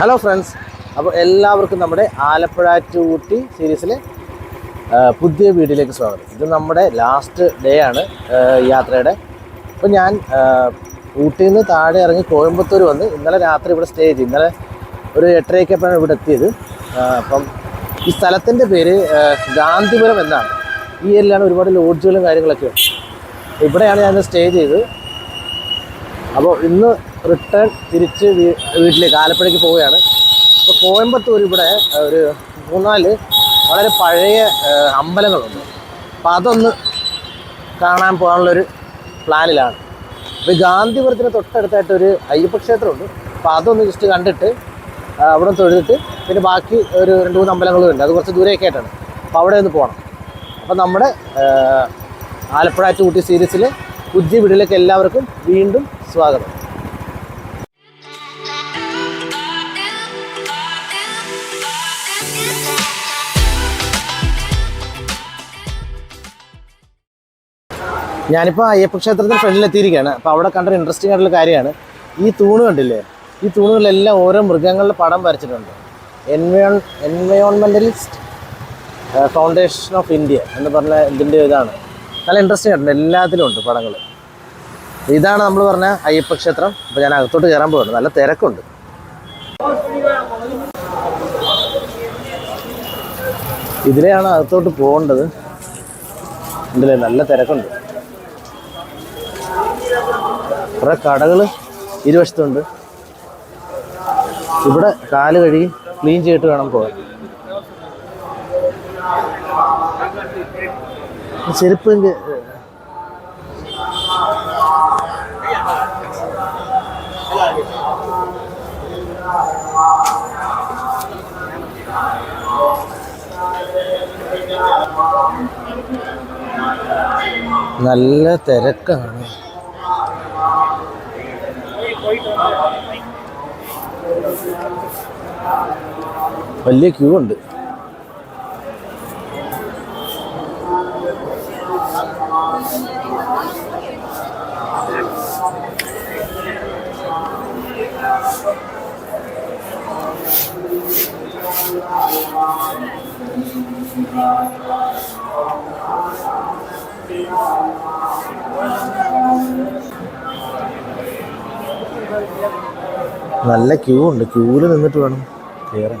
Hello friends അപ്പോൾ എല്ലാവർക്കും നമ്മുടെ ആലപ്പുഴ ടു ഊട്ടി സീരീസിലെ പുതിയ വീഡിയോയിലേക്ക് സ്വാഗതം. ഇത് നമ്മുടെ ലാസ്റ്റ് ഡേ ആണ് യാത്രയുടെ. അപ്പോൾ ഞാൻ ഊട്ടിയിൽ നിന്ന് താഴെ ഇറങ്ങി കോയമ്പത്തൂർ വന്ന് ഇന്നലെ രാത്രി ഇവിടെ സ്റ്റേ ചെയ്തു. ഇന്നലെ ഒരു എട്ടരയ്ക്കപ്പോഴാണ് ഇവിടെ എത്തിയത്. അപ്പം ഈ സ്ഥലത്തിന്റെ പേര് ഗാന്ധിപുരം എന്നാണ്. ഈ ഏരിയയിലാണ് ഒരുപാട് ലോഡ്ജുകളും കാര്യങ്ങളൊക്കെ. ഇവിടെയാണ് ഞാൻ സ്റ്റേ ചെയ്തത്. അപ്പോൾ ഇന്ന് റിട്ടേൺ തിരിച്ച് വീട്ടിലേക്ക് ആലപ്പുഴയ്ക്ക് പോവുകയാണ്. അപ്പോൾ കോയമ്പത്തൂർ ഇവിടെ ഒരു മൂന്നാൽ വളരെ പഴയ അമ്പലങ്ങളുണ്ട്. അപ്പോൾ അതൊന്ന് കാണാൻ പോകാനുള്ളൊരു പ്ലാനിലാണ്. അപ്പോൾ ഗാന്ധിപുരത്തിന് തൊട്ടടുത്തായിട്ട് ഒരു അയ്യപ്പ ക്ഷേത്രമുണ്ട്. അപ്പോൾ അതൊന്ന് ജസ്റ്റ് കണ്ടിട്ട് അവിടെ തൊഴുതിട്ട് പിന്നെ ബാക്കി ഒരു രണ്ട് മൂന്ന് അമ്പലങ്ങളും ഉണ്ട്. അത് കുറച്ച് ദൂരെയൊക്കെ ആയിട്ടാണ്. അപ്പോൾ അവിടെ ഒന്ന് പോകണം. അപ്പോൾ നമ്മുടെ ആലപ്പുഴ ടു ഊട്ടി സീരീസിലെ പുതിയ വീഡിയോയിലേക്ക് എല്ലാവർക്കും വീണ്ടും സ്വാഗതം. ഞാനിപ്പോൾ അയ്യപ്പ ക്ഷേത്രത്തിന് ഫ്രണ്ടിലെത്തിയിരിക്കുകയാണ് അപ്പോൾ അവിടെ കണ്ടൊരു ഇൻട്രസ്റ്റിംഗ് ആയിട്ടുള്ള കാര്യമാണ്. ഈ തൂണ് കണ്ടില്ലേ? ഈ തൂണുകളിലെല്ലാം ഓരോ മൃഗങ്ങളുടെ പടം വരച്ചിട്ടുണ്ട്. എൻവയോൺ എൻവയോൺമെന്റലിസ്റ്റ് ഫൗണ്ടേഷൻ ഓഫ് ഇന്ത്യ എന്ന് പറഞ്ഞ ഇതിന്റെ ഇതാണ്. നല്ല ഇൻട്രസ്റ്റിംഗ് ആയിട്ടുണ്ട്. എല്ലാത്തിലും ഉണ്ട് പടങ്ങൾ ഇതാണ് നമ്മൾ പറഞ്ഞ അയ്യപ്പ ക്ഷേത്രം. അപ്പോൾ ഞാൻ അകത്തോട്ട് കയറാൻ പോകുന്നു നല്ല തിരക്കുണ്ട്. ഇതിലെയാണ് അകത്തോട്ട് പോകേണ്ടത്. ഉണ്ടല്ലേ നല്ല തിരക്കുണ്ട്. കുറേ കടകൾ ഇരുവശത്തുണ്ട്. ഇവിടെ കാൽ കഴുകി ക്ലീൻ ചെയ്തിട്ട് വേണം പോകാൻ. ചെരുപ്പ് നല്ല തിരക്കാണ്. വലിയ ക്യൂ ഉണ്ട്. നല്ല ക്യൂ ഉണ്ട്. ക്യൂവിൽ നിന്നിട്ട് വേണം കയറാൻ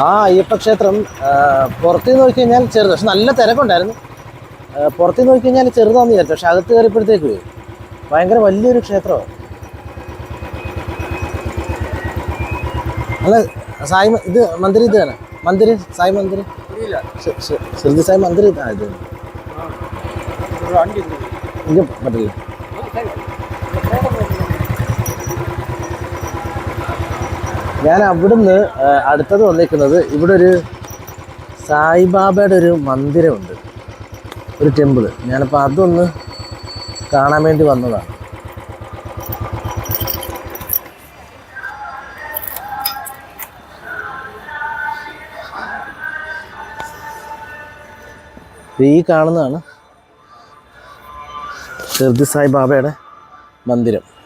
ആ അയ്യപ്പ ക്ഷേത്രം പുറത്തുനിന്ന് നോക്കി കഴിഞ്ഞാൽ ചെറുത് പക്ഷെ നല്ല തിരക്കുണ്ടായിരുന്നു. പുറത്ത് നോക്കി കഴിഞ്ഞാൽ ചെറുതാന്ന് വിചാരിച്ചു പക്ഷെ അകത്ത് കയറിയപ്പോഴത്തേക്ക് ഭയങ്കര വലിയൊരു ക്ഷേത്രമാണ്. അല്ല സായി ഇത് മന്ദിരം ഇത് തന്നെ. മന്ദിരം സായി മന്ദിരം. ശ്രുതി സായി മന്ദിരം ഇതാ ഇത് ഇത് പറ്റില്ല ഞാൻ അവിടുന്ന് അടുത്തത് വന്നിരിക്കുന്നത് ഇവിടെ ഒരു സായിബാബയുടെ ഒരു മന്ദിരമുണ്ട്. ഒരു ടെമ്പിൾ. ഞാനപ്പോൾ അതൊന്ന് കാണാൻ വേണ്ടി വന്നതാണ്. ഈ കാണുന്നതാണ് ഷിർദി സായിബാബയുടെ മന്ദിരം.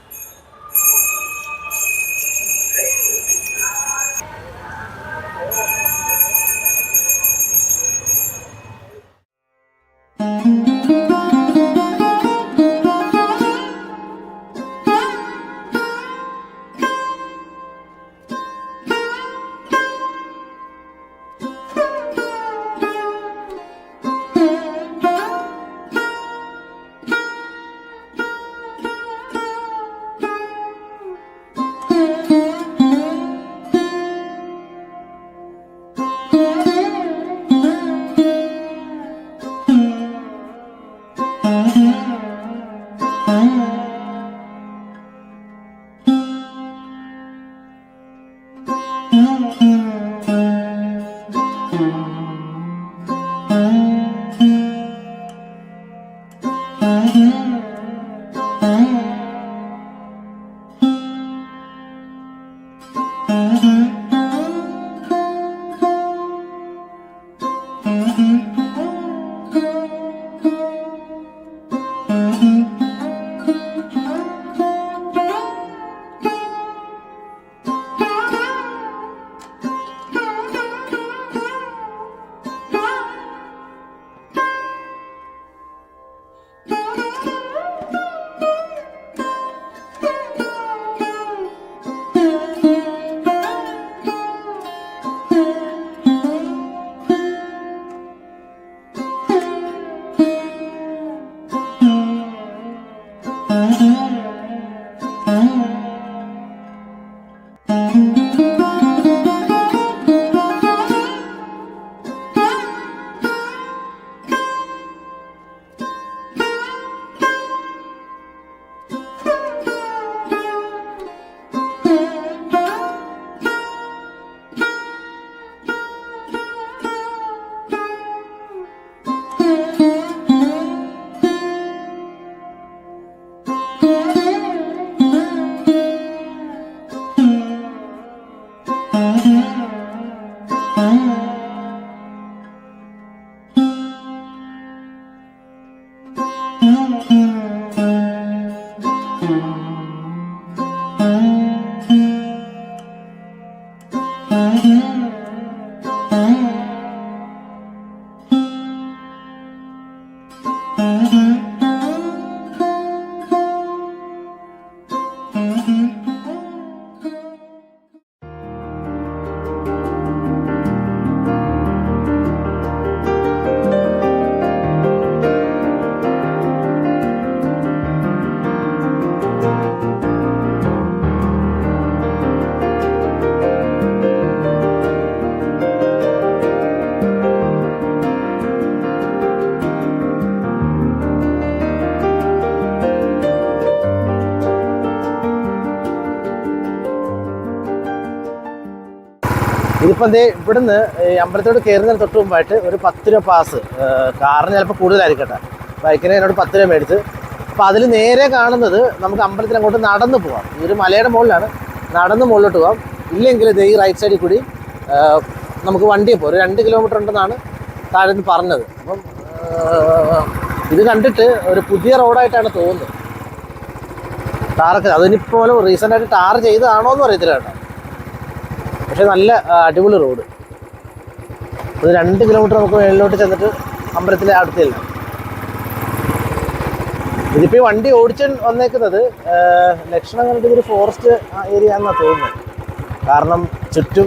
ഇതിപ്പോൾ എന്തേ ഇവിടുന്ന് അമ്പലത്തോട് കയറുന്നതിന് തൊട്ട് മുമ്പായിട്ട് ഒരു പത്ത് രൂപ പാസ് കാറിന് ചിലപ്പോൾ കൂടുതലായിരിക്കട്ടെ. ബൈക്കിന് എന്നോട് പത്ത് രൂപ മേടിച്ച്. അപ്പോൾ അതിൽ നേരെ കാണുന്നത് നമുക്ക് അമ്പലത്തിൽ അങ്ങോട്ട് നടന്ന് പോവാം. ഈ ഒരു മലയുടെ മുകളിലാണ്. നടന്ന് മുകളിലോട്ട് പോകാം ഇല്ലെങ്കിൽ ഇത് ഈ റൈറ്റ് സൈഡിൽ കൂടി നമുക്ക് വണ്ടിയെ പോകും ഒരു രണ്ട് കിലോമീറ്റർ ഉണ്ടെന്നാണ് താഴെ നിന്ന് പറഞ്ഞത്. അപ്പം ഇത് കണ്ടിട്ട് ഒരു പുതിയ റോഡായിട്ടാണ് തോന്നുന്നത്. ടാറൊക്കെ അതിനിപ്പോൾ റീസെന്റ് ആയിട്ട് ടാർ ചെയ്തതാണോ എന്ന് അറിയത്തില്ല കേട്ടോ. പക്ഷെ നല്ല അടിപൊളി റോഡ്. ഒരു രണ്ട് കിലോമീറ്റർ നമുക്ക് മേളിലോട്ട് ചെന്നിട്ട് അമ്പലത്തിലെ അടുത്തല്ല ഇതിപ്പോൾ ഈ വണ്ടി ഓടിച്ച് വന്നേക്കുന്നത് ലക്ഷണം കണ്ടിട്ട് ഇതൊരു ഫോറസ്റ്റ് ഏരിയ എന്നാണ് തോന്നുന്നത്. കാരണം ചുറ്റും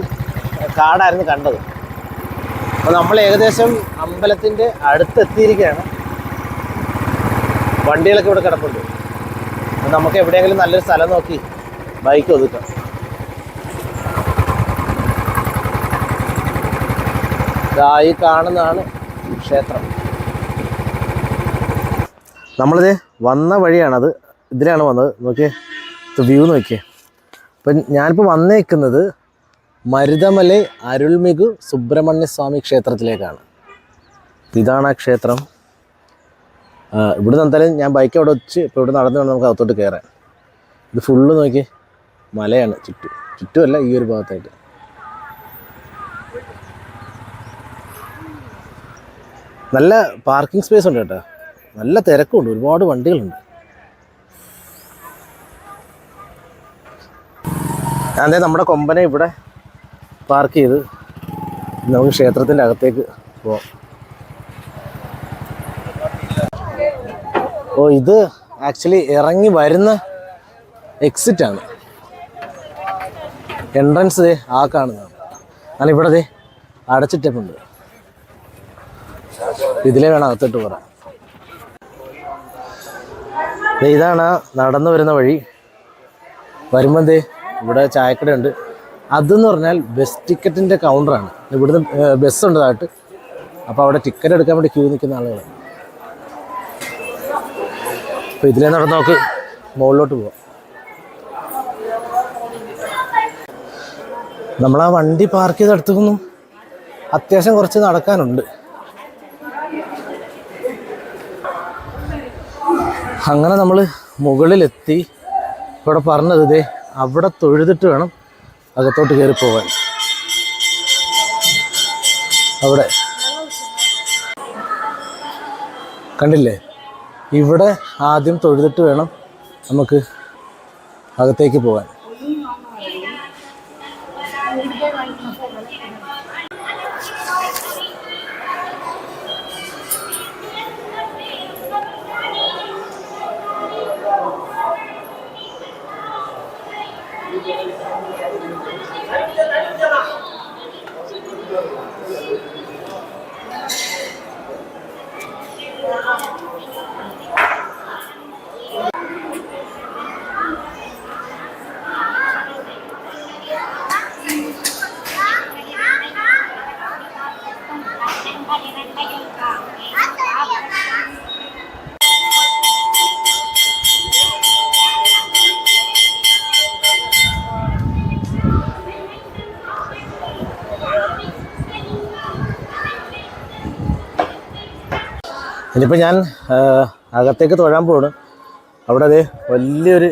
കാടായിരുന്നു കണ്ടത്. അപ്പോൾ നമ്മൾ ഏകദേശം അമ്പലത്തിന്റെ അടുത്തെത്തിയിരിക്കുകയാണ്. വണ്ടികളൊക്കെ ഇവിടെ കിടപ്പുണ്ട്. നമുക്ക് എവിടെയെങ്കിലും നല്ലൊരു സ്ഥലം നോക്കി ബൈക്ക് ഒതുക്കാം. ഈ കാണുന്നതാണ് ക്ഷേത്രം. നമ്മളിത് വന്ന വഴിയാണത്. ഇതിലാണ് വന്നത്. നോക്കിയേ. വ്യൂ നോക്കിയേ. അപ്പം ഞാനിപ്പോൾ വന്നേക്കുന്നത് മരുതമല അരുൾമികു സുബ്രഹ്മണ്യ സ്വാമി ക്ഷേത്രത്തിലേക്കാണ്. ഇതാണ് ആ ക്ഷേത്രം. ഇവിടെ ഇവിടുന്ന് എന്തായാലും ഞാൻ ബൈക്ക് അവിടെ വെച്ച് ഇപ്പോൾ ഇവിടെ നടന്നു വേണം നമുക്ക് അകത്തോട്ട് കയറാൻ. ഇത് ഫുള്ള് നോക്കി മലയാണ് ചുറ്റും. ചുറ്റുമല്ല ഈ ഒരു ഭാഗത്തായിട്ട്. നല്ല പാർക്കിംഗ് സ്പേസ് ഉണ്ട് കേട്ടോ. നല്ല തിരക്കുണ്ട് ഒരുപാട് വണ്ടികളുണ്ട്. അതെ നമ്മുടെ കൊമ്പനെ ഇവിടെ പാർക്ക് ചെയ്ത് നമുക്ക് ക്ഷേത്രത്തിന്റെ അകത്തേക്ക് പോവാം. ഓ ഇത് ആക്ച്വലി ഇറങ്ങി വരുന്ന എക്സിറ്റ് ആണ്. എൻട്രൻസ് ആ കാണുന്നതാണ്. കാരണം ഇവിടെ ദേ അടച്ചിട്ടിട്ടുണ്ട് ഇതിലേ വേണം അകത്തോട്ട് പോകാൻ ഇതാണ് നടന്നു വരുന്ന വഴി. വരുമ്പോൾ ദേ ഇവിടെ ചായക്കടയുണ്ട് അതെന്ന് പറഞ്ഞാൽ ബസ് ടിക്കറ്റിന്റെ കൗണ്ടറാണ് ഇവിടുന്ന് ബസ് ഉണ്ട് താട്ട് അപ്പോൾ അവിടെ ടിക്കറ്റ് എടുക്കാൻ വേണ്ടി ക്യൂ നിൽക്കുന്ന ആളുകൾ അപ്പോൾ ഇതിലേ നടന്ന് നോക്ക് മുകളിലോട്ട് പോവാം. നമ്മൾ ആ വണ്ടി പാർക്ക് ചെയ്തെടുത്തൊന്നും അത്യാവശ്യം കുറച്ച് നടക്കാനുണ്ട്. അങ്ങനെ നമ്മൾ മുകളിലെത്തി ഇവിടെ പറഞ്ഞത് ഇതേ അവിടെ തൊഴുതിട്ട് വേണം അകത്തോട്ട് കയറി പോകാൻ അവിടെ. കണ്ടില്ലേ? ഇവിടെ ആദ്യം തൊഴുതിട്ട് വേണം നമുക്ക് അകത്തേക്ക് പോകാൻ ഇനിയിപ്പോൾ ഞാൻ അകത്തേക്ക് തൊഴാൻ പോവാണ്. അവിടെ അതെ വലിയൊരു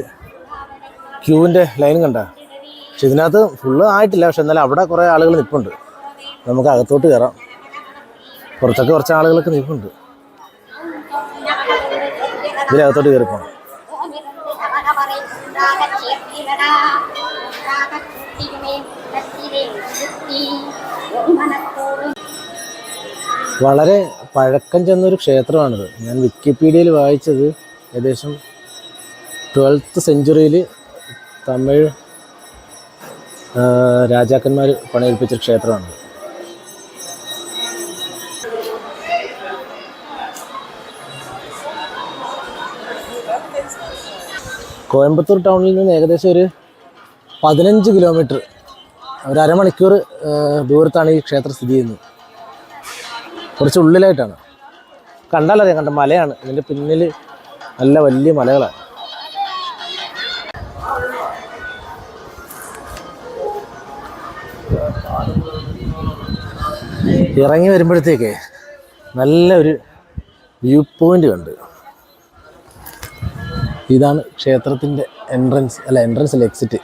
ക്യൂവിന്റെ ലൈൻ കണ്ട. പക്ഷെ ഇതിനകത്ത് ഫുള്ള് ആയിട്ടില്ല. പക്ഷെ എന്നാലും അവിടെ കുറേ ആളുകൾ നിൽപ്പുണ്ട് നമുക്ക് അകത്തോട്ട് കയറാം പുറത്തൊക്കെ കുറച്ച് ആളുകളൊക്കെ നിൽപ്പുണ്ട് ഇതിനകത്തോട്ട് കയറി പോകണം വളരെ പഴക്കം ചെന്നൊരു ക്ഷേത്രമാണിത്. ഞാൻ വിക്കിപീഡിയയിൽ വായിച്ചത് ഏകദേശം ട്വൽത്ത് സെഞ്ചുറിയിൽ തമിഴ് രാജാക്കന്മാർ പണിയേൽപ്പിച്ച ക്ഷേത്രമാണിത്. കോയമ്പത്തൂർ ടൗണിൽ നിന്ന് ഏകദേശം ഒരു പതിനഞ്ച് കിലോമീറ്റർ ഒരു അരമണിക്കൂർ ദൂരത്താണ് ഈ ക്ഷേത്രം സ്ഥിതി ചെയ്യുന്നത്. കുറച്ച് ഉള്ളിലായിട്ടാണ്. കണ്ടാലറിയാം കണ്ട മലയാണ്. ഇതിന്റെ പിന്നിൽ നല്ല വലിയ മലകളാണ്. ഇറങ്ങി വരുമ്പോഴത്തേക്ക് നല്ല ഒരു വ്യൂ പോയിന്റ് കണ്ട്. ഇതാണ് ക്ഷേത്രത്തിന്റെ എൻട്രൻസ് അല്ല എൻട്രൻസ് അല്ല എക്സിറ്റ്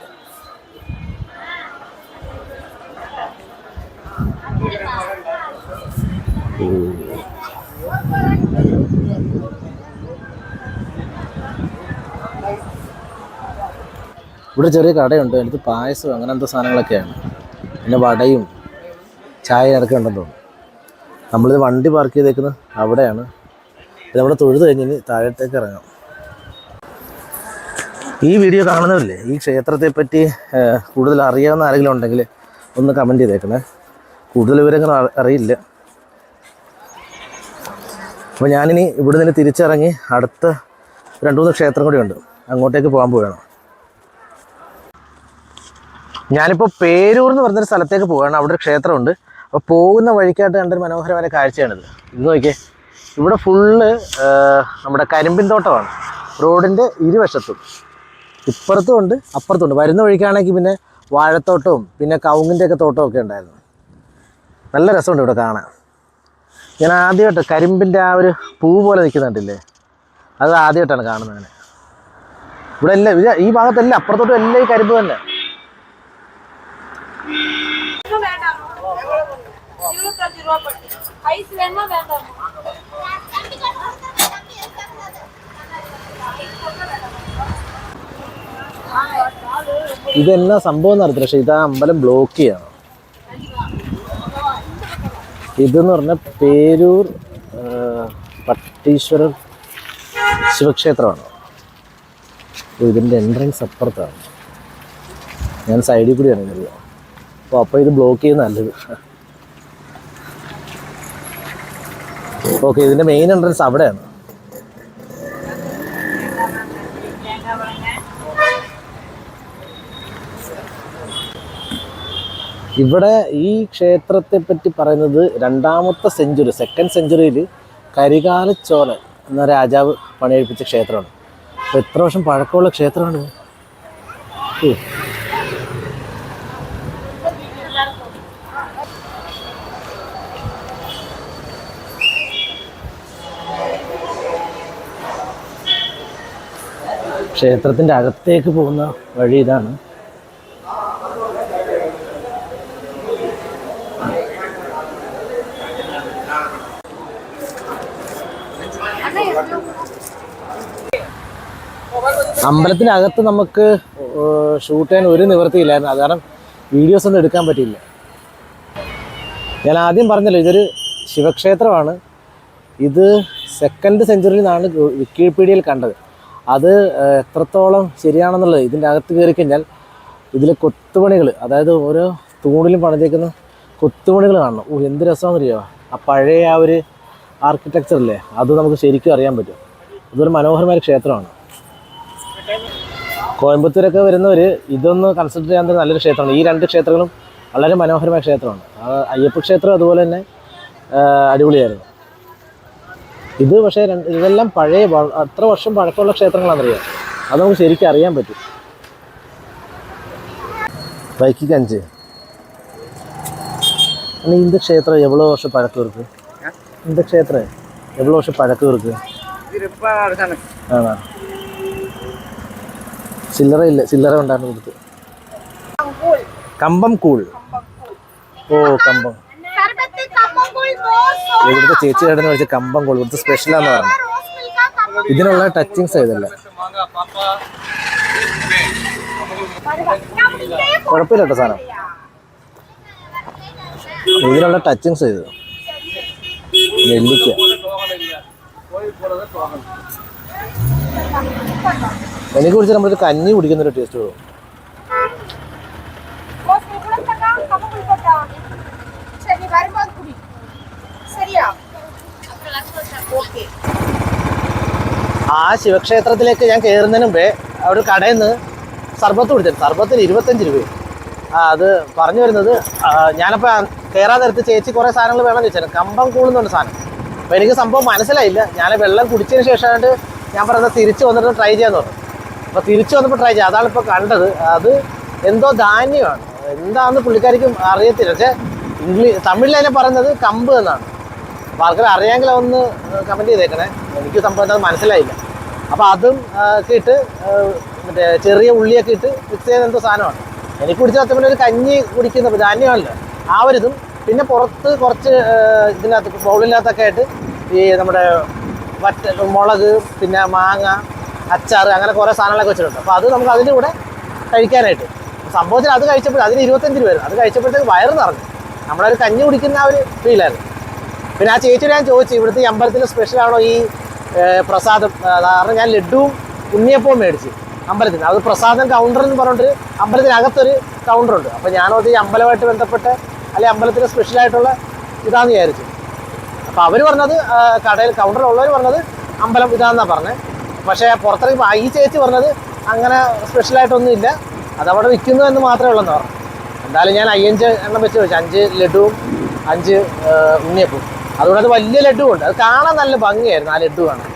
ഇവിടെ ചെറിയ കടയുണ്ട്. എനിക്ക് പായസം അങ്ങനെ എന്തോ സാധനങ്ങളൊക്കെയാണ്. പിന്നെ വടയും ചായ ഇറക്കി ഉണ്ടെന്ന് തോന്നുന്നു. നമ്മളിത് വണ്ടി പാർക്ക് ചെയ്തേക്കുന്നത് അവിടെയാണ്. ഇത് അവിടെ തൊഴുത് കഴിഞ്ഞ് താഴത്തേക്ക് ഇറങ്ങാം. ഈ വീഡിയോ കാണുന്നവരില്ലേ ഈ ക്ഷേത്രത്തെ പറ്റി കൂടുതൽ അറിയാവുന്ന ആരെങ്കിലും ഉണ്ടെങ്കിൽ ഒന്ന് കമന്റ് ചെയ്തേക്കണേ. കൂടുതൽ വിവരങ്ങൾ അറിയില്ല. അപ്പോൾ ഞാനിനി ഇവിടെ നിന്ന് തിരിച്ചിറങ്ങി അടുത്ത രണ്ട് മൂന്ന് ക്ഷേത്രം കൂടി ഉണ്ട്. അങ്ങോട്ടേക്ക് പോകാൻ പോവുകയാണ് ഞാനിപ്പോൾ പേരൂർ എന്ന് പറഞ്ഞൊരു സ്ഥലത്തേക്ക് പോവുകയാണ് അവിടെ ഒരു ക്ഷേത്രമുണ്ട്. അപ്പോൾ പോകുന്ന വഴിക്കായിട്ട് കണ്ടൊരു മനോഹരമായ കാഴ്ചയാണിത്. ഇത് നോക്കിയേ. ഇവിടെ ഫുള്ള് നമ്മുടെ കരിമ്പിൻ തോട്ടമാണ്. റോഡിന്റെ ഇരുവശത്തും. ഇപ്പുറത്തും ഉണ്ട് അപ്പുറത്തും ഉണ്ട്. വരുന്ന വഴിക്കാണെങ്കിൽ പിന്നെ വാഴത്തോട്ടവും പിന്നെ കവുങ്ങിന്റെയൊക്കെ തോട്ടവും ഒക്കെ ഉണ്ടായിരുന്നു. നല്ല രസമുണ്ട് ഇവിടെ കാണാൻ. ഞാൻ ആദ്യമായിട്ട് കരിമ്പിന്റെ ആ ഒരു പൂ പോലെ നിൽക്കുന്നുണ്ടല്ലേ അത് ആദ്യമായിട്ടാണ് കാണുന്നത് അങ്ങനെ. ഇവിടെ എല്ലാം ഇത് ഈ ഭാഗത്തല്ല അപ്പുറത്തോട്ടും എല്ലാം ഈ കരിമ്പ് തന്നെ. ഇതെന്നാ സംഭവം നടത്തില്ല പക്ഷെ ഇതാ അമ്പലം ബ്ലോക്ക് ചെയ്യണം. ഇതെന്ന് പറഞ്ഞാൽ പേരൂർ പട്ടീശ്വരർ ശിവക്ഷേത്രമാണ്. ഇതിന്റെ എൻട്രൻസ് അപ്പുറത്താണ്. ഞാൻ സൈഡിൽ കൂടിയാണ് കയറിയത് അപ്പോൾ അപ്പോൾ ഇത് ബ്ലോക്ക് ചെയ്യുന്ന നല്ലത്. ഓക്കെ ഇതിന്റെ മെയിൻ എൻട്രൻസ് അവിടെയാണ്. ഇവിടെ ഈ ക്ഷേത്രത്തെ പറ്റി പറയുന്നത് രണ്ടാമത്തെ സെഞ്ചുറി സെക്കൻഡ് സെഞ്ചുറിയിൽ കരികാലച്ചോലൻ എന്ന രാജാവ് പണിയെടുപ്പിച്ച ക്ഷേത്രമാണ്. അപ്പോൾ എത്ര വർഷം പഴക്കമുള്ള ക്ഷേത്രമാണ്. ക്ഷേത്രത്തിന്റെ അകത്തേക്ക് പോകുന്ന വഴി ഇതാണ്. അമ്പലത്തിനകത്ത് നമുക്ക് ഷൂട്ട് ചെയ്യാൻ ഒരു നിവൃത്തിയില്ലായിരുന്നു അത് കാരണം വീഡിയോസ് ഒന്നും എടുക്കാൻ പറ്റിയില്ല. ഞാൻ ആദ്യം പറഞ്ഞല്ലോ ഇതൊരു ശിവക്ഷേത്രമാണ്. ഇത് സെക്കൻഡ് സെഞ്ചുറിയിൽ നിന്നാണ് വിക്കിപീഡിയയിൽ കണ്ടത്. അത് എത്രത്തോളം ശരിയാണെന്നുള്ളത് ഇതിന്റെ അകത്ത് കയറി കഴിഞ്ഞാൽ ഇതിൽ കൊത്തുപണികൾ അതായത് ഓരോ തൂണിലും പണിതേക്കുന്ന കൊത്തുപണികൾ കാണണം. ഓ എന്ത് രസമാണെന്നറിയോ? ആ പഴയ ആ ഒരു ആർക്കിടെക്ചർ അല്ലേ അത് നമുക്ക് ശരിക്കും അറിയാൻ പറ്റും. അതൊരു മനോഹരമായ ക്ഷേത്രമാണ്. കോയമ്പത്തൂരൊക്കെ വരുന്നവർ ഇതൊന്ന് കൺസിഡർ ചെയ്യാൻ തന്നെ നല്ലൊരു ക്ഷേത്രമാണ്. ഈ രണ്ട് ക്ഷേത്രങ്ങളും വളരെ മനോഹരമായ ക്ഷേത്രമാണ്. അയ്യപ്പ ക്ഷേത്രം അതുപോലെ തന്നെ അടിപൊളിയായിരുന്നു. ഇത് പക്ഷേ ഇതെല്ലാം പഴയ അത്ര വർഷം പഴക്കമുള്ള ക്ഷേത്രങ്ങളാണെന്നറിയാം. അത് നമുക്ക് ശരിക്കും അറിയാൻ പറ്റും. ബൈക്കിക്കഞ്ച് ஆனால் ക്ഷേത്രം க்ஷேத்திரம் വർഷം வருஷம் இந்த க்ஷேத்திரம் எவ்வளோ வருஷம் பழக்கம் இருக்குது ஆனா சில்லறை இல்லை சில்லறை உண்டான കമ്പം കൂൾ. ഓ കമ്പം. ഇവിടുത്തെ ചേച്ചി കടന്ന് വിളിച്ച കമ്പം കൂൾ ഇവിടുത്തെ സ്പെഷ്യലാന്ന് പറഞ്ഞു. ഇതിനുള്ള ടച്ചിങ്സ് ഇതല്ല കുഴപ്പമില്ല കേട്ടോ സാധനം. ഇതിനുള്ള ടച്ചിങ്സ് ചെയ്തു നെല്ലിക്ക. എനിക്ക് കുറിച്ച് നമ്മൾ കഞ്ഞി കുടിക്കുന്നൊരു ടേസ്റ്റ് വരും ആ ശിവക്ഷേത്രത്തിലേക്ക് ഞാൻ കയറുന്നതിന് മുമ്പേ അവിടെ കടയിൽ നിന്ന് സർബത്ത് കുടിച്ചിരുന്നു സർബത്തിന് ഇരുപത്തഞ്ച് രൂപയും അത് പറഞ്ഞു വരുന്നത് ഞാനപ്പോൾ കയറാൻ നേരത്ത് ചേച്ചി കുറേ സാധനങ്ങൾ വേണമെന്ന് വെച്ചാൽ കമ്പം കൂടുന്നുണ്ട് സാധനം. അപ്പോൾ എനിക്ക് സംഭവം മനസ്സിലായില്ല. ഞാൻ വെള്ളം കുടിച്ചതിന് ശേഷമായിട്ട് ഞാൻ പറയുന്നത് തിരിച്ച് വന്നിട്ട് ട്രൈ ചെയ്യാന്ന് പറഞ്ഞു. അപ്പോൾ തിരിച്ച് വന്നപ്പോൾ ട്രൈ ചെയ്യാം. അതാണ് ഇപ്പോൾ കണ്ടത്. അത് എന്തോ ധാന്യമാണ്. എന്താണെന്ന് പുള്ളിക്കാരിക്കും അറിയത്തില്ല. പക്ഷേ ഇംഗ്ലീഷ് തമിഴിൽ അതിനെ പറയുന്നത് കമ്പ് എന്നാണ്. അപ്പോൾ ആൾക്കാർ അറിയാമെങ്കിൽ ഒന്ന് കമന്റ് ചെയ്തേക്കണേ. എനിക്ക് സംഭവം അത് മനസ്സിലായില്ല. അപ്പോൾ അതും ഒക്കെ ഇട്ട് മറ്റേ ചെറിയ ഉള്ളിയൊക്കെ ഇട്ട് മിക്സ് ചെയ്യുന്ന എന്തോ സാധനമാണ്. എനിക്ക് കുടിച്ച സത്യം ഒരു കഞ്ഞി കുടിക്കുന്ന ധാന്യമല്ല ആ ഒരു ഇതും. പിന്നെ പുറത്ത് കുറച്ച് ഇതിനകത്ത് ബൗളിനകത്തൊക്കെ ആയിട്ട് ഈ നമ്മുടെ വറ്റ മുളക് പിന്നെ മാങ്ങ അച്ചാർ അങ്ങനെ കുറേ സാധനങ്ങളൊക്കെ വെച്ചിട്ടുണ്ട്. അപ്പോൾ അത് നമുക്ക് അതിന്റെ കൂടെ കഴിക്കാനായിട്ട്. സംഭവത്തിൽ അത് കഴിച്ചപ്പോൾ അതിന് ഇരുപത്തഞ്ച് രൂപ അത് കഴിച്ചപ്പോഴത്തേക്ക് വയറ് നിറഞ്ഞു. നമ്മളൊരു കഞ്ഞി കുടിക്കുന്ന ആ ഒരു ഫീലായിരുന്നു പിന്നെ ആ ചേച്ചി ഞാൻ ചോദിച്ചു ഇവിടുത്തെ അമ്പലത്തിലെ സ്പെഷ്യലാണോ ഈ പ്രസാദം? കാരണം ഞാൻ ലഡുവും ഉണ്ണിയപ്പവും മേടിച്ചു. അമ്പലത്തിൽ അത് പ്രസാദം കൗണ്ടർ എന്ന് പറഞ്ഞിട്ട് അമ്പലത്തിനകത്തൊരു കൗണ്ടറുണ്ട് അപ്പോൾ ഞാനത് ഈ അമ്പലമായിട്ട് ബന്ധപ്പെട്ട് അല്ലെങ്കിൽ അമ്പലത്തിലെ സ്പെഷ്യൽ ആയിട്ടുള്ള ഇതാന്ന് വിചാരിച്ചു. അപ്പോൾ അവർ പറഞ്ഞത് കടയിൽ കൗണ്ടറിലുള്ളവർ പറഞ്ഞത് അമ്പലം ഇതാന്നാണ് പറഞ്ഞത് പക്ഷേ പുറത്തിറങ്ങി ഈ ചേച്ചി പറഞ്ഞത് അങ്ങനെ സ്പെഷ്യലായിട്ടൊന്നും ഇല്ല. അതവിടെ വിൽക്കുന്നു എന്ന് മാത്രമേ ഉള്ളെന്ന് പറഞ്ഞു. എന്തായാലും ഞാൻ അയ്യഞ്ച് എണ്ണം വെച്ച് വെച്ചു അഞ്ച് ലഡുവും അഞ്ച് ഉണ്ണിയപ്പും അതുകൊണ്ട് അത് വലിയ ലഡു ഉണ്ട് അത് കാണാൻ നല്ല ഭംഗിയായിരുന്നു ആ ലഡു കാണാൻ.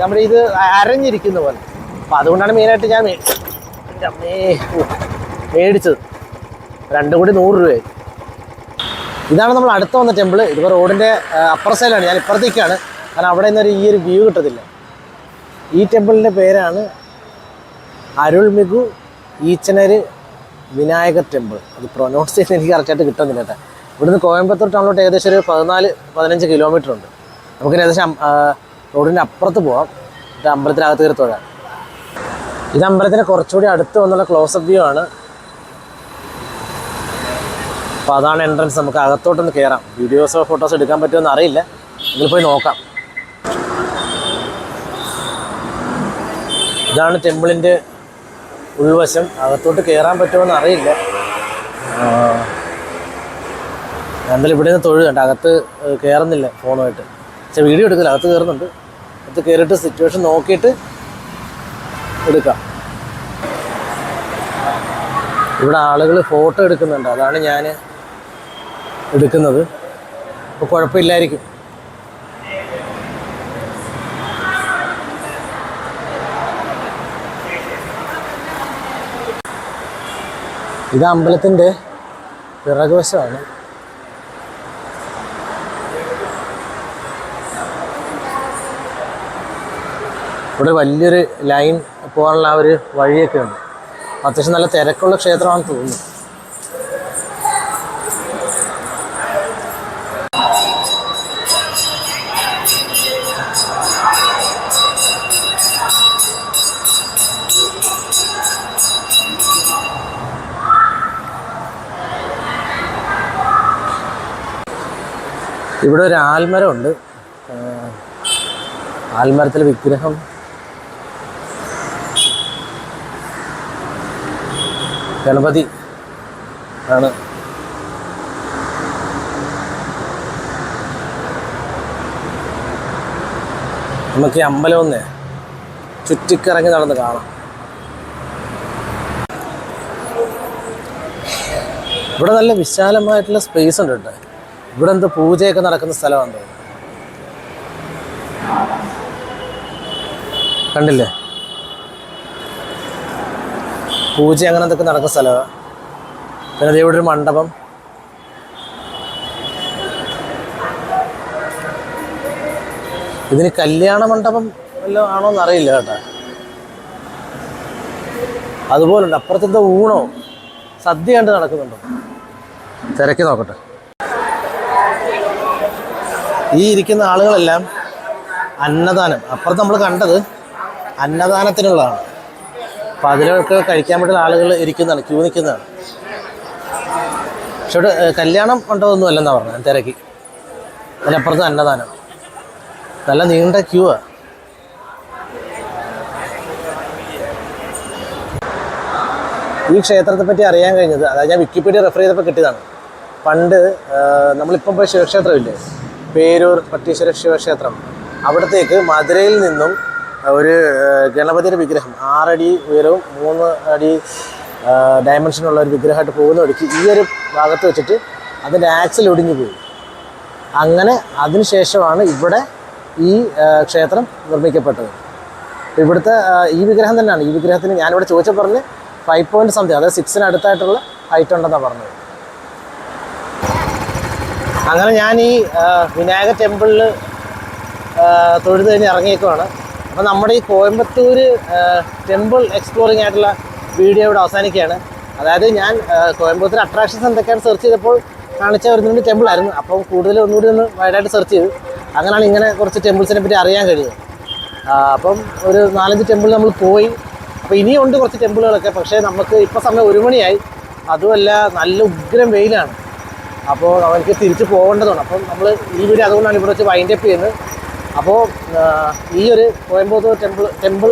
നമ്മുടെ ഇത് അരഞ്ഞിരിക്കുന്ന പോലെ. അപ്പോൾ അതുകൊണ്ടാണ് മെയിനായിട്ട് ഞാൻ മേടിച്ചത്. രണ്ടും കൂടി നൂറ് രൂപ ഇതാണ് നമ്മൾ അടുത്ത് വന്ന ടെമ്പിൾ ഇതിപ്പോൾ റോഡിന്റെ അപ്പുറ സൈഡിലാണ് ഞാൻ ഇപ്പുറത്തേക്കാണ്. കാരണം അവിടെ നിന്നൊരു ഈ ഒരു വ്യൂ കിട്ടത്തില്ല. ഈ ടെമ്പിളിന്റെ പേരാണ് അരുൾമികു ഈച്ചനര് വിനായക ടെമ്പിൾ അത് പ്രൊനൗൺസ് ചെയ്ത് എനിക്ക് കറക്റ്റായിട്ട് കിട്ടുന്നില്ല കേട്ടോ. ഇവിടുന്ന് കോയമ്പത്തൂർ ടൗണിലോട്ട് ഏകദേശം ഒരു പതിനാല് പതിനഞ്ച് കിലോമീറ്റർ ഉണ്ട്. നമുക്ക് ഏകദേശം റോഡിന്റെ അപ്പുറത്ത് പോവാം. എന്നിട്ട് അമ്പലത്തിനകത്ത് കയറി തൊഴാം. ഇത് അമ്പലത്തിന് കുറച്ചുകൂടി അടുത്ത് വന്നുള്ള ക്ലോസപ്പ് വ്യൂ ആണ്. അപ്പോൾ അതാണ് എൻട്രൻസ് നമുക്ക് അകത്തോട്ടൊന്ന് കയറാം വീഡിയോസോ ഫോട്ടോസോ എടുക്കാൻ പറ്റുമെന്ന് അറിയില്ല. ഇതിൽ പോയി നോക്കാം. ഇതാണ് ടെമ്പിളിന്റെ ഉൾവശം. അകത്തോട്ട് കയറാൻ പറ്റുമെന്ന് അറിയില്ല. എന്തായാലും ഇവിടെ നിന്ന് തൊഴുകണ്ട അകത്ത് കയറുന്നില്ല ഫോണുമായിട്ട് പക്ഷെ വീഡിയോ എടുക്കില്ല അകത്ത് കയറുന്നുണ്ട് അകത്ത് കയറിയിട്ട് സിറ്റുവേഷൻ നോക്കിയിട്ട് എടുക്കാം. ഇവിടെ ആളുകൾ ഫോട്ടോ എടുക്കുന്നുണ്ട്. അതാണ് ഞാൻ എടുക്കുന്നത്. അപ്പോൾ കുഴപ്പമില്ലായിരിക്കും. ഇത് അമ്പലത്തിന്റെ പിറകുവശമാണ്. ഇവിടെ വലിയൊരു ലൈൻ പോകാനുള്ള ആ ഒരു വഴിയൊക്കെ ഉണ്ട്. അത്യാവശ്യം നല്ല തിരക്കുള്ള ക്ഷേത്രമാണെന്ന് തോന്നുന്നു. ഇവിടെ ഒരു ആൽമരമുണ്ട്. ആൽമരത്തിലെ വിഗ്രഹം ഗണപതി ആണ്. നമുക്ക് ഈ അമ്പലം ഒന്ന് ചുറ്റിക്കറങ്ങി നടന്ന് കാണാം. ഇവിടെ നല്ല വിശാലമായിട്ടുള്ള സ്പേസ് ഉണ്ട് കേട്ടോ. ഇവിടെ എന്ത് പൂജയൊക്കെ നടക്കുന്ന സ്ഥലമാണ് കണ്ടില്ലേ? പൂജ അങ്ങനെ എന്തൊക്കെ നടക്കുന്ന സ്ഥലമാണ് പിന്നെ ഇവിടെ ഒരു മണ്ഡപം. ഇതിന് കല്യാണ മണ്ഡപം വല്ലതും ആണോ എന്ന് അറിയില്ല കേട്ടോ. അതുപോലുണ്ട്. അപ്പുറത്തെന്താ ഊണോ? സദ്യ കണ്ട് നടക്കുന്നുണ്ടോ? തിരക്കി നോക്കട്ടെ. ഈ ഇരിക്കുന്ന ആളുകളെല്ലാം അന്നദാനം. അപ്പുറത്ത് നമ്മൾ കണ്ടത് അന്നദാനത്തിനുള്ളതാണ്. അപ്പോൾ അതിലൊക്കെ കഴിക്കാൻ പറ്റുന്ന ആളുകൾ ഇരിക്കുന്നതാണ് ക്യൂ നിൽക്കുന്നതാണ്. പക്ഷെ ഇവിടെ കല്യാണം ഉണ്ടോന്നും അല്ലെന്നാ പറഞ്ഞത് തിരക്കി. അതിനപ്പുറത്ത് അന്നദാനം. നല്ല നീണ്ട ക്യൂ ആ. ഈ ക്ഷേത്രത്തെ പറ്റി അറിയാൻ കഴിഞ്ഞത് അതായത് ഞാൻ വിക്കിപീഡിയ റെഫർ ചെയ്തപ്പോൾ കിട്ടിയതാണ്. പണ്ട് നമ്മളിപ്പം പോയ ശിവക്ഷേത്രമില്ലേ? പേരൂർ പട്ടീശ്വര ശിവക്ഷേത്രം. അവിടത്തേക്ക് മധുരയിൽ നിന്നും ഒരു ഗണപതിയുടെ വിഗ്രഹം. ആറടി ഉയരവും മൂന്ന് അടി ഡയമെൻഷനുള്ള ഒരു വിഗ്രഹമായിട്ട് പോകുന്ന വഴിക്ക് ഈ ഒരു ഭാഗത്ത് വെച്ചിട്ട് അതിന്റെ ആക്സിൽ ഒടിഞ്ഞു പോയി. അങ്ങനെ അതിനുശേഷമാണ് ഇവിടെ ഈ ക്ഷേത്രം നിർമ്മിക്കപ്പെട്ടത്. ഇവിടുത്തെ ഈ വിഗ്രഹം തന്നെയാണ്. ഈ വിഗ്രഹത്തിന് ഞാനിവിടെ ചോദിച്ചപ്പോൾ പറഞ്ഞ് ഫൈവ് പോയിന്റ് സംതിങ് അതായത് സിക്സിന് അടുത്തായിട്ടുള്ള ഹൈറ്റ് ഉണ്ടെന്നാണ് പറഞ്ഞത്. അങ്ങനെ ഞാൻ ഈ വിനായക ടെമ്പിളിൽ തൊഴുത് കഴിഞ്ഞ് ഇറങ്ങിയേക്കുവാണ്. അപ്പോൾ നമ്മുടെ ഈ കോയമ്പത്തൂർ ടെമ്പിൾ എക്സ്പ്ലോറിംഗ് ആയിട്ടുള്ള വീഡിയോ ഇവിടെ അവസാനിക്കുകയാണ്. അതായത് ഞാൻ കോയമ്പത്തൂർ അട്രാക്ഷൻസ് എന്തൊക്കെയാണ് സെർച്ച് ചെയ്തപ്പോൾ കാണിച്ച ഒരു രണ്ട് ടെമ്പിൾ ആയിരുന്നു. അപ്പം കൂടുതൽ ഒന്നുകൂടി ഒന്ന് വൈഡായിട്ട് സെർച്ച് ചെയ്തു. അങ്ങനെയാണ് ഇങ്ങനെ കുറച്ച് ടെമ്പിൾസിനെ പറ്റി അറിയാൻ കഴിയുന്നത്. അപ്പം ഒരു നാലഞ്ച് ടെമ്പിൾ നമ്മൾ പോയി. അപ്പോൾ ഇനിയുണ്ട് കുറച്ച് ടെമ്പിളുകളൊക്കെ പക്ഷേ നമുക്ക് ഇപ്പോൾ സമയം ഒരു മണിയായി. അതുമല്ല നല്ല ഉഗ്രം വെയിലാണ്. അപ്പോൾ അവർക്ക് തിരിച്ച് പോകേണ്ടതാണ്. അപ്പം നമ്മൾ ഈ വീഡിയോ അതുകൊണ്ടാണ് ഇവിടെ വെച്ച് വൈൻഡപ്പ് ചെയ്യുന്നത്. അപ്പോൾ ഈ ഒരു Coimbatore temple temple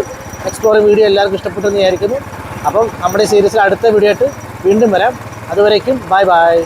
exploring video എല്ലാവർക്കും ഇഷ്ടപ്പെട്ടെന്ന് വിചാരിക്കുന്നു. അപ്പം നമ്മുടെ സീരീസിൽ അടുത്ത വീഡിയോ ആയിട്ട് വീണ്ടും വരാം. അതുവരേക്കും ബൈ ബൈ